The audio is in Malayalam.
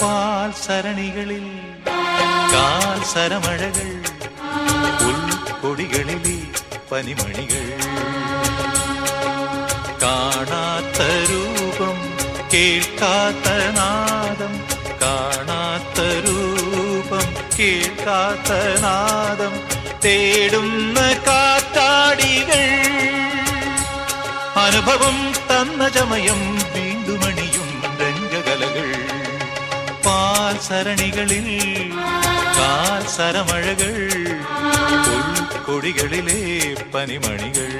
പാൽ സരണികളിൽ കാൽ സരമഴകൾ ഉൾക്കൊടികളിലെ പനിമണികൾ. കാണാത്ത രൂപം കേൾക്കാത്ത നാദം കാണാത്ത രൂപം കേൾക്കാത്ത നാദം തേടുന്ന കാത്താടികൾ അനുഭവം തന്ന ചമയം പാൽ സരണികളിൽ കാൽ സരമഴകൾ ഉൾക്കൊടികളിലെ പനിമണികൾ